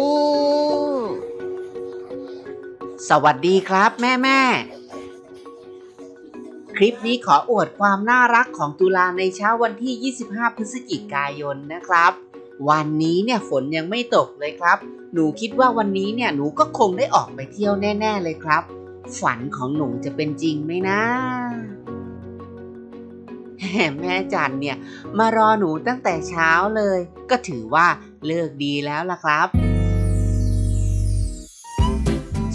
นิ่ง สวัสดีครับแม่แม่คลิปนี้ขออวดความน่ารักของตุลาในเช้าวันที่ 25 พฤศจิกายนนะครับ วันนี้เนี่ยฝนยังไม่ตกเลยครับ หนูคิดว่าวันนี้เนี่ยหนูก็คงได้ออกไปเที่ยวแน่ ๆ เลยครับ ฝันของหนูจะเป็นจริงไหมนะแม่จันเนี่ยมารอหนูตั้งแต่เช้าเลย ก็ถือว่าเลิกดีแล้วล่ะครับ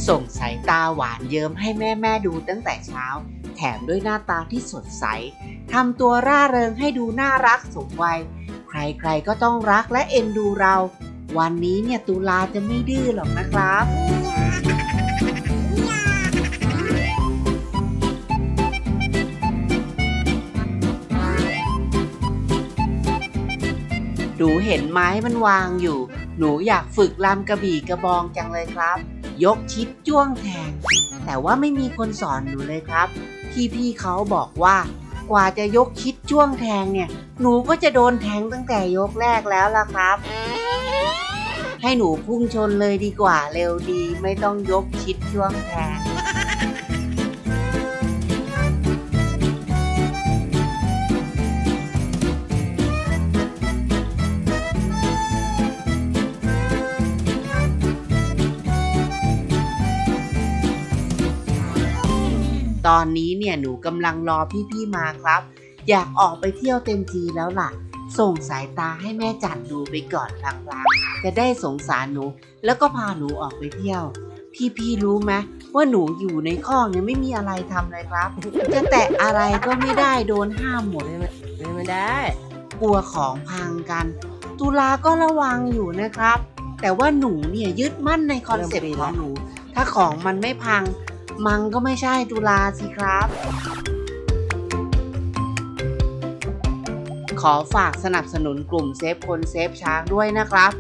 ส่งสายตาหวานเยิ้มให้แม่แม่ดูตั้งแต่เช้า แถมด้วยหน้าตาที่สดใสทำตัวร่าเริงให้ดูน่ารักสมวัย ใครๆก็ต้องรักและเอ็นดูเรา วันนี้เนี่ยตุลาจะไม่ดื้อหรอกนะครับหนูเห็นไม้มันวางอยู่ หนูอยากฝึกลำกระบี่กระบองจังเลยครับ ยกชิดจ้วงแทง แต่ว่าไม่มีคนสอนหนูเลยครับ พี่พี่ๆเขาบอกว่ากว่าจะยกชิดจ้วงแทงเนี่ย หนูก็จะโดนแทงตั้งแต่ยกแรกแล้วล่ะครับ ให้หนูพุ่งชนเลยดีกว่าเร็วดีไม่ต้องยกชิดจ้วงแทง ตอนนี้เนี่ยหนูกำลังรอพี่ๆมาครับ อยากออกไปเที่ยวเต็มทีแล้วล่ะ ส่งสายตาให้แม่จัดดูไปก่อนพลางๆจะได้สงสารหนู แล้วก็พาหนูออกไปเที่ยว พี่ๆรู้ไหมว่าหนูอยู่ในคอกเนี่ยไม่มีอะไรทำเลยครับ จะแตะอะไรก็ไม่ได้โดนห้ามหมดไม่ไม่ได้ กลัวของพังกัน ตุลาก็ระวังอยู่นะครับ แต่ว่าหนูเนี่ยยึดมั่นในคอนเซ็ปต์ของหนู ถ้าของมันไม่พัง มังก็ไม่ใช่ตุลาสิครับ ขอฝากสนับสนุนกลุ่มเซฟคนเซฟช้างด้วยนะครับ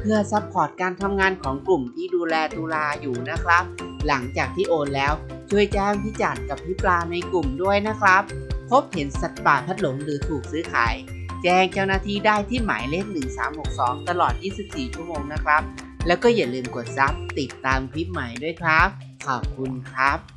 เพื่อซัพพอร์ตการทำงานของกลุ่มที่ดูแลตุลาอยู่นะครับ หลังจากที่โอนแล้วช่วยแจ้งพี่จัดกับพี่ปลาในกลุ่มด้วยนะครับ พบเห็นสัตว์ป่าพัดหลงหรือถูกซื้อขาย แจ้งเจ้าหน้าที่ได้ที่หมายเลข 1362 ตลอด 24 ชั่วโมงนะครับ แล้วก็อย่าลืมกดซับติดตามคลิปใหม่ด้วยครับ ขอบคุณครับ